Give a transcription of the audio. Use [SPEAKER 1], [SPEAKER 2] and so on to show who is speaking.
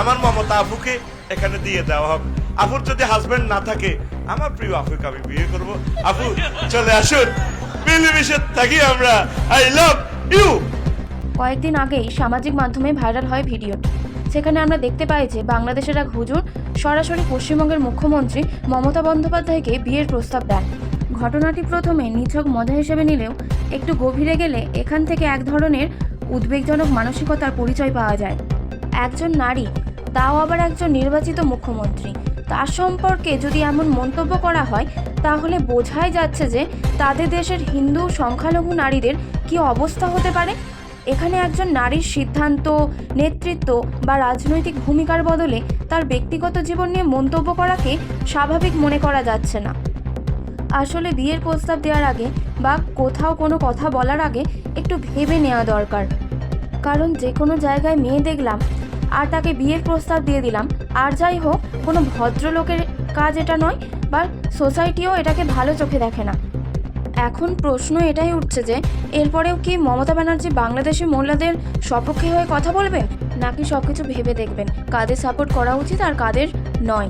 [SPEAKER 1] আমার মমতা আফুকে এখানে দিয়ে দেওয়া হোক আফুর যদি হাজবেন্ড না থাকে, আমার প্রিয় আফুকে আমি বিয়ে করব। আফু চলে আসুন। মিলেমিশে থাকি আমরা। আই লাভ ইউ
[SPEAKER 2] কয়েকদিন আগেই সামাজিক মাধ্যমে ভাইরাল হয় ভিডিও সেখানে আমরা দেখতে পাই যে বাংলাদেশের এক হুজুর সরাসরি পশ্চিমবঙ্গের মুখ্যমন্ত্রী মমতা বন্দ্যোপাধ্যায়কে বিয়ের প্রস্তাব দেন। ঘটনাটি প্রথমে নিছক মজা হিসেবে নিলেও একটু গভীরে গেলে এখান থেকে এক ধরনের উদ্বেগজনক মানসিকতার পরিচয় পাওয়া যায়। একজন নারী, তাও আবার একজন নির্বাচিত মুখ্যমন্ত্রী। তার সম্পর্কে যদি এমন মন্তব্য করা হয়, তাহলে বোঝাই যাচ্ছে যে তাদের দেশের হিন্দু সংখ্যালঘু নারীদের কি অবস্থা হতে পারে। এখানে একজন নারীর সিদ্ধান্ত, নেতৃত্ব বা রাজনৈতিক ভূমিকার বদলে তার ব্যক্তিগত জীবন নিয়ে মন্তব্য করাকে স্বাভাবিক মনে করা যাচ্ছে না। আসলে বিয়ের প্রস্তাব দেওয়ার আগে বা কোথাও কোনো কথা বলার আগে একটু ভেবে নেওয়া দরকার। কারণ যে কোনো জায়গায় মেয়ে দেখলাম আর তাকে বিয়ের প্রস্তাব দিয়ে দিলাম। আর যাই হোক, কোনো ভদ্রলোকের কাজ এটা নয় বা সোসাইটিও এটাকে ভালো চোখে দেখে না। এখন প্রশ্ন এটাই উঠছে যে, এরপরেও কি মমতা ব্যানার্জি বাংলাদেশি মহিলাদের সপক্ষে হয়ে কথা বলবেন? নাকি সব কিছু ভেবে দেখবেন? কাদের সাপোর্ট করা উচিত আর কাদের নয়?